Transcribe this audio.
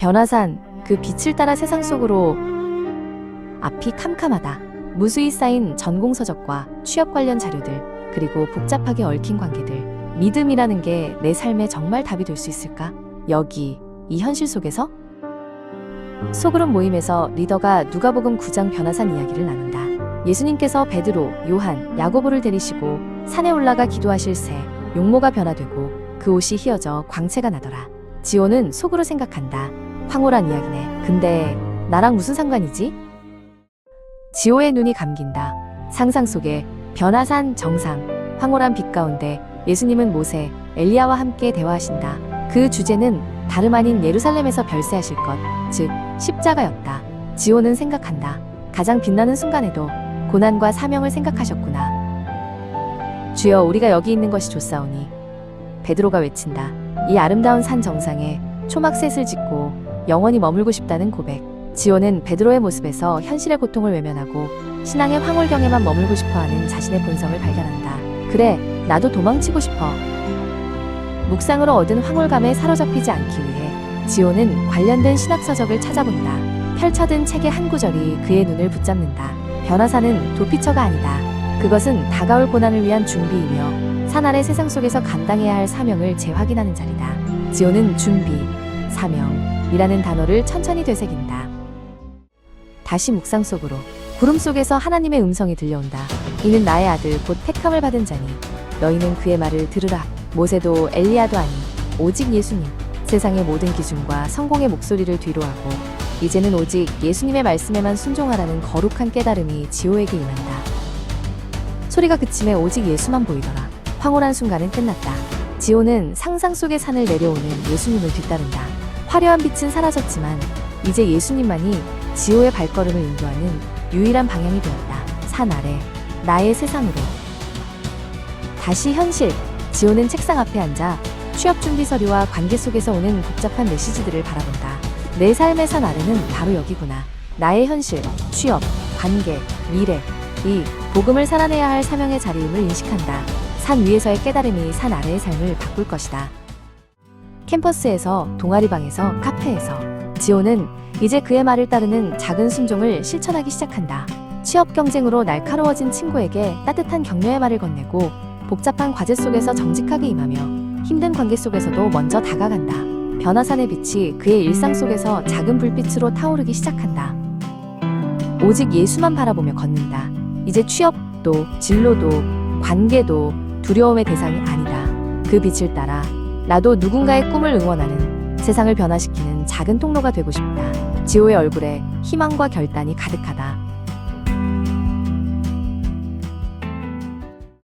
변화산 그 빛을 따라 세상 속으로 앞이 캄캄하다. 무수히 쌓인 전공서적과 취업 관련 자료들, 그리고 복잡하게 얽힌 관계들. 믿음이라는 게 내 삶에 정말 답이 될 수 있을까? 여기, 이 현실 속에서? 소그룹 모임에서 리더가 누가복음 9장 변화산 이야기를 나눈다. 예수님께서 베드로, 요한, 야고보를 데리시고 산에 올라가 기도하실 새 용모가 변화되고 그 옷이 휘어져 광채가 나더라. 지호는 속으로 생각한다. 황홀한 이야기네. 근데 나랑 무슨 상관이지? 지호의 눈이 감긴다. 상상 속에 변화산 정상, 황홀한 빛 가운데 예수님은 모세, 엘리야와 함께 대화하신다. 그 주제는 다름 아닌 예루살렘에서 별세하실 것, 즉 십자가였다. 지호는 생각한다. 가장 빛나는 순간에도 고난과 사명을 생각하셨구나. 주여 우리가 여기 있는 것이 좋사오니 베드로가 외친다. 이 아름다운 산 정상에 초막셋을 짓고 영원히 머물고 싶다는 고백. 지호는 베드로의 모습에서 현실의 고통을 외면하고 신앙의 황홀경에만 머물고 싶어하는 자신의 본성을 발견한다. 그래, 나도 도망치고 싶어. 묵상으로 얻은 황홀감에 사로잡히지 않기 위해 지호는 관련된 신학서적을 찾아본다. 펼쳐든 책의 한 구절이 그의 눈을 붙잡는다. 변화사는 도피처가 아니다. 그것은 다가올 고난을 위한 준비이며 산 아래 세상 속에서 감당해야 할 사명을 재확인하는 자리다. 지호는 준비, 사명 이라는 단어를 천천히 되새긴다. 다시 묵상 속으로 구름 속에서 하나님의 음성이 들려온다. 이는 나의 아들 곧 택함을 받은 자니 너희는 그의 말을 들으라. 모세도 엘리야도 아니 오직 예수님. 세상의 모든 기준과 성공의 목소리를 뒤로하고 이제는 오직 예수님의 말씀에만 순종하라는 거룩한 깨달음이 지호에게 임한다. 소리가 그침에 오직 예수만 보이더라. 황홀한 순간은 끝났다. 지호는 상상 속의 산을 내려오는 예수님을 뒤따른다. 화려한 빛은 사라졌지만 이제 예수님만이 지호의 발걸음을 인도하는 유일한 방향이 되었다. 산 아래 나의 세상으로. 다시 현실. 지호는 책상 앞에 앉아 취업 준비 서류와 관계 속에서 오는 복잡한 메시지들을 바라본다. 내 삶의 산 아래는 바로 여기구나. 나의 현실, 취업, 관계, 미래. 이 복음을 살아내야 할 사명의 자리임을 인식한다. 산 위에서의 깨달음이 산 아래의 삶을 바꿀 것이다. 캠퍼스에서, 동아리방에서, 카페에서. 지호는 이제 그의 말을 따르는 작은 순종을 실천하기 시작한다. 취업 경쟁으로 날카로워진 친구에게 따뜻한 격려의 말을 건네고 복잡한 과제 속에서 정직하게 임하며 힘든 관계 속에서도 먼저 다가간다. 변화산의 빛이 그의 일상 속에서 작은 불빛으로 타오르기 시작한다. 오직 예수만 바라보며 걷는다. 이제 취업도, 진로도, 관계도 두려움의 대상이 아니다. 그 빛을 따라 나도 누군가의 꿈을 응원하는 세상을 변화시키는 작은 통로가 되고 싶다. 지호의 얼굴에 희망과 결단이 가득하다.